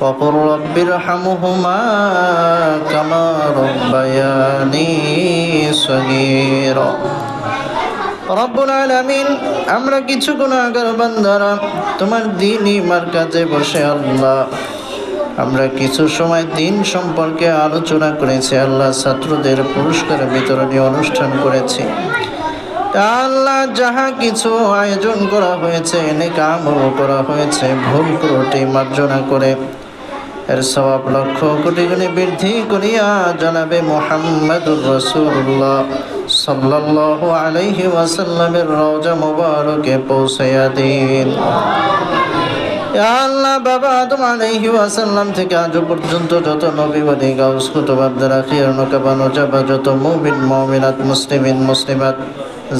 وقل رب ارحمهما كما ربياني صغيرا রব্বুল আলামিন আমরা কিছু গুণাগার বান্দারা তোমার দিনই মার কাছে বসে আল্লাহ আমরা কিছু সময় দিন সম্পর্কে আলোচনা করেছি আল্লাহ ছাত্রদের পুরস্কার বিতরণী অনুষ্ঠান করেছি আল্লাহ যাহা কিছু আয়োজন করা হয়েছে এনেকে আমল করা হয়েছে ভুল ত্রুটি মার্জনা করে এর সবাব লক্ষ কোটি গুণে বৃদ্ধি করিয়া জানাবে মোহাম্মদুর রসুল্লাহ সাল্লাল্লাহু আলাইহি ওয়াসাল্লামের রওজা মুবারকে পৌঁছাইয়া দিন। আল্লাহ, বাবা, আদম আলাইহি থেকে আজ পর্যন্ত যত নবী বলি গাউস, কুতুব আব্দুল আখির নকাবানো জাবা, যত মুমিন, মুমিনাত, মুসলিমিন, মুসলিমাত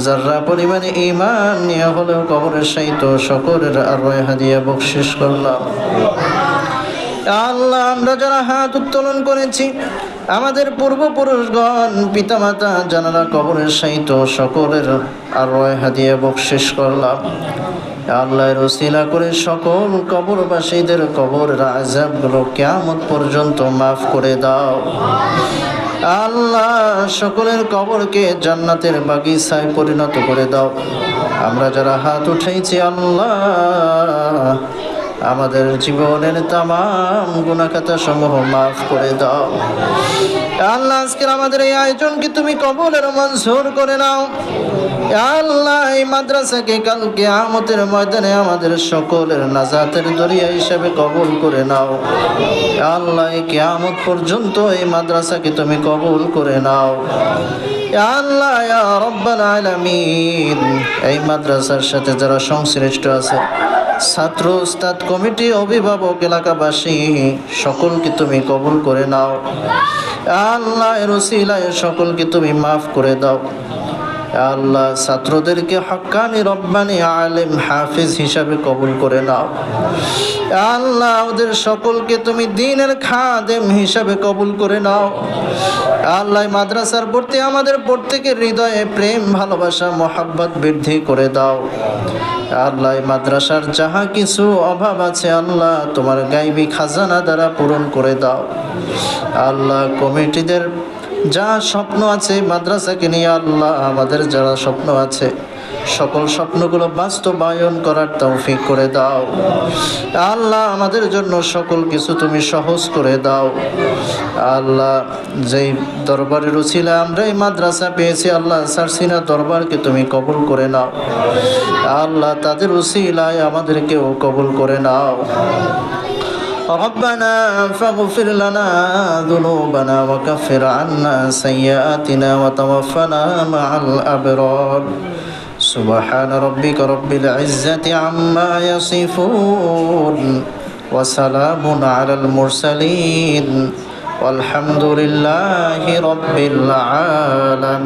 যারা পরিমাণে ইমান নিয়ে হলেও কবরের সাহিত্য সকলের আর হাদিয়া বকশিস করলাম। আল্লাহ, আমরা যারা হাত উত্তোলন করেছি, আমাদের পূর্বপুরুষগণ, পিতামাতা জানারা কবরের সাহিত্য সকলের আর হাদিয়া বকশিস করলাম। আল্লাহ রসিলা করে সকল কবরবাসীদের কবর আজাবগুলো কেমন পর্যন্ত মাফ করে দাও। আল্লাহ সকলের কবরকে জান্নাতের বাগিচায় পরিণত করে দাও। আমরা যারা হাত উঠেছি আল্লাহ আমাদের জীবনের তাম গুণাখাতা সমূহ মাফ করে দাও। আল্লাহ, আজকের আমাদের এই আয়োজনকে তুমি কবলের মঞ্জুর করে নাও। আল্লাহ, এই মাদ্রাসাকে কালকে আমতের ময়দানে আমাদের সকলের নাজাতের দরিয়া হিসাবে কবুল করে নাও। আল্লাহ, এই কেয়ামত পর্যন্ত এই মাদ্রাসাকে তুমি কবুল করে নাও। আল্লাহ রব্বাল আলামিন, এই মাদ্রাসার সাথে যারা সংশ্লিষ্ট আছে ছাত্র উস্তাদ কমিটি অভিভাবক এলাকাবাসী, সকলকে তুমি কবুল করে নাও। আল্লাহ রসিলায় সকলকে তুমি মাফ করে দাও। আল্লাহ, ছাত্রদেরকে হক্কানি রব্বানি আলেম হাফিজ হিসাবে কবুল করে নাও। আল্লাহ, ওদের সকলকে তুমি দিনের খাদেম হিসাবে কবুল করে নাও। আল্লাহ মাদ্রাসার প্রতি আমাদের প্রত্যেকের হৃদয়ে প্রেম, ভালোবাসা, মোহাব্বত বৃদ্ধি করে দাও। আল্লাহ মাদ্রাসার যাহা কিছু অভাব আছে আল্লাহ, তোমার গাইবি খাজানা দ্বারা পূরণ করে দাও। আল্লাহ, কমিটিদের যা স্বপ্ন আছে মাদ্রাসাকে নিয়ে আল্লাহ আমাদের যারা স্বপ্ন আছে, সকল স্বপ্নগুলো বাস্তবায়ন করার তৌফিক করে দাও। আল্লাহ আমাদের জন্য সকল কিছু তুমি সহজ করে দাও। আল্লাহ যেই দরবারের উছিলা আমরা এই মাদ্রাসা পেয়েছি, আল্লাহ সারসিনা দরবারকে তুমি কবুল করে নাও। আল্লাহ তাদের উসিলায় আমাদেরকেও কবুল করে নাও। ربنا فاغفر لنا ذنوبنا وكفر عنا سيئاتنا وتوفنا مع الأبرار. سبحان ربك رب العزة عما يصفون وسلام على المرسلين. والحمد لله رب العالمين.